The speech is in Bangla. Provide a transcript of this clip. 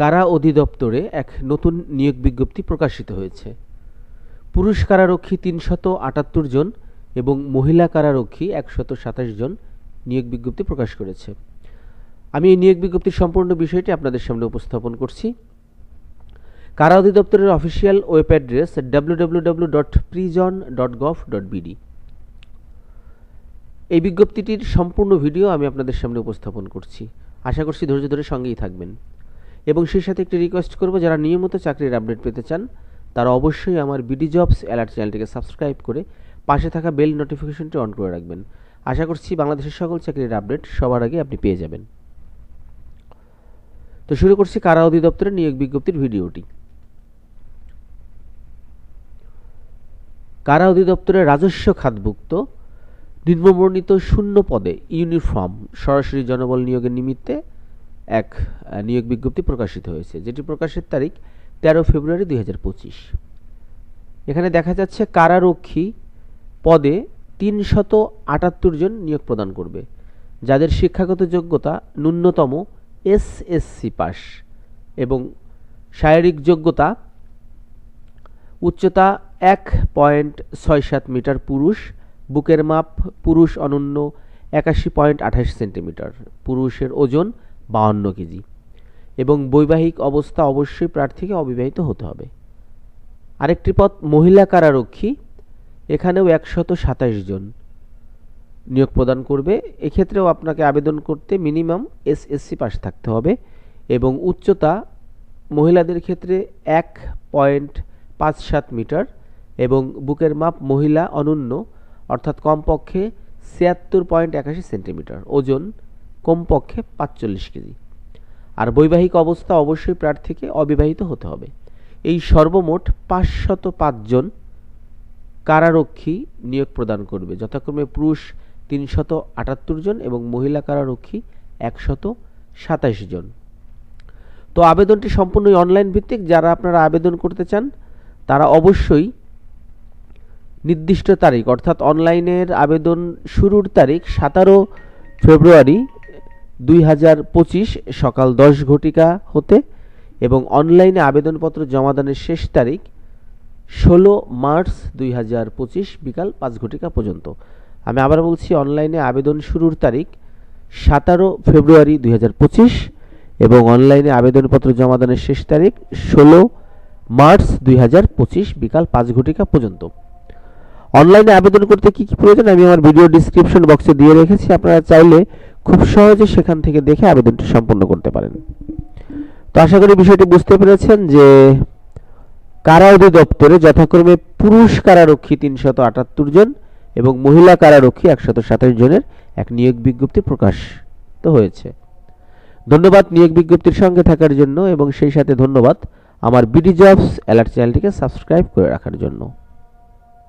কারা অধিদপ্তরে এক নতুন নিয়োগ বিজ্ঞপ্তি প্রকাশিত হয়েছে? পুরুষ কারারক্ষী তিনশত আটাত্তর জন এবং মহিলা কারারক্ষী একশত সাতাশ জন নিয়োগ বিজ্ঞপ্তি প্রকাশ করেছে। আমি এই নিয়োগ বিজ্ঞপ্তির সম্পূর্ণ বিষয়টি আপনাদের সামনে উপস্থাপন করছি। কারা অধিদপ্তরের official web address W dot prison dot gov dot BD এই বিজ্ঞপ্তিটির সম্পূর্ণ ভিডিও আমি আপনাদের সামনে উপস্থাপন করছি। আশা করছি ধৈর্য ধরে সঙ্গেই থাকবেন। এবং সেই সাথে একটি রিকোয়েস্ট করব, যারা নিয়মিত চাকরির আপডেট পেতে চান, তারা অবশ্যই আমার বিডি জবস অ্যালার্ট চ্যানেলটিকে সাবস্ক্রাইব করে পাশে থাকা বেল নোটিফিকেশনটি অন করে রাখবেন। আশা করছি বাংলাদেশের সকল চাকরির আপডেট সবার আগে আপনি পেয়ে যাবেন। তো শুরু করছি কারা অধিদপ্তরের নিয়োগ বিজ্ঞপ্তির ভিডিওটি। কারা অধিদপ্তরের রাজস্ব খাতভুক্ত, নিম্নবর্ণিত শূন্য পদে ইউনিফর্ম, সরাসরি জনবল নিয়োগের নিমিত্তে এক নিয়োগ বিজ্ঞপ্তি প্রকাশিত হয়েছে, যেটি প্রকাশের তারিখ তেরো ফেব্রুয়ারি দু হাজার পঁচিশ। এখানে দেখা যাচ্ছে কারারক্ষী পদে তিনশত আটাত্তর জন নিয়োগ প্রদান করবে, যাদের শিক্ষাগত যোগ্যতা ন্যূনতম এস এসএসসি পাস এবং শারীরিক যোগ্যতা উচ্চতা এক পয়েন্ট ছয় সাত মিটার পুরুষ, বুকের মাপ পুরুষ অনন্য একাশি পয়েন্ট আঠাশ সেন্টিমিটার। পুরুষের ওজন বাহান্ন কেজি। এবং বৈবাহিক অবস্থা অবশ্যই প্রার্থীকে অবিবাহিত হতে হবে। আরেকটি পদ মহিলা কারারক্ষী। এখানেও একশত সাতাশ জন নিয়োগ প্রদান করবে। এক্ষেত্রেও আপনাকে আবেদন করতে মিনিমাম এসএসসি পাস থাকতে হবে এবং উচ্চতা মহিলাদের ক্ষেত্রে এক পয়েন্ট পাঁচ সাত মিটার এবং বুকের মাপ মহিলা অনন্য, অর্থাৎ কমপক্ষে ছিয়াত্তর পয়েন্ট একাশি সেন্টিমিটার। ওজন কমপক্ষে পাঁচচল্লিশ কেজি। আর বৈবাহিক অবস্থা অবশ্যই প্রার্থীকে অবিবাহিত হতে হবে। এই সর্বমোট পাঁচশত পাঁচজন কারারক্ষী নিয়োগ প্রদান করবে। যথাক্রমে পুরুষ তিনশত আটাত্তর জন এবং মহিলা কারারক্ষী একশত সাতাশ জন। তো আবেদনটি সম্পূর্ণই অনলাইন ভিত্তিক। যারা আপনারা আবেদন করতে চান, তারা অবশ্যই নির্দিষ্ট তারিখ, অর্থাৎ অনলাইনের আবেদন শুরুর তারিখ সতেরো ফেব্রুয়ারি দুই হাজার পঁচিশ সকাল দশ ঘটিকা হতে এবং অনলাইনে আবেদনপত্র জমাদানের শেষ তারিখ ষোলো মার্চ দুই হাজার পঁচিশ বিকাল পাঁচ ঘটিকা পর্যন্ত। আমি আবার বলছি, অনলাইনে আবেদন শুরুর তারিখ সতেরো ফেব্রুয়ারি দুই হাজার পঁচিশ এবং অনলাইনে আবেদনপত্র জমাদানের শেষ তারিখ ষোলো মার্চ দুই হাজার পঁচিশ বিকাল পাঁচ ঘটিকা পর্যন্ত। অনলাইনে আবেদন করতে কি কি প্রয়োজন? আমি আমার ভিডিও ডিসক্রিপশন বক্সে দিয়ে রেখেছি। আপনারা চাইলে খুব সহজে সেখান থেকে দেখে আবেদনটি সম্পন্ন করতে পারেন। তো আশা করি বিষয়টি বুঝতে পেরেছেন যে কারা অধিদপ্তরে যথাক্রমে পুরুষ কারারক্ষী তিনশত আটাত্তর জন এবং মহিলা কারারক্ষী একশত সাতাশ জনের এক নিয়োগ বিজ্ঞপ্তি প্রকাশিত হয়েছে। ধন্যবাদ নিয়োগ বিজ্ঞপ্তির সঙ্গে থাকার জন্য এবং সেই সাথে ধন্যবাদ আমার বিডি জবস অ্যালার্ট চ্যানেলটিকে সাবস্ক্রাইব করে রাখার জন্য।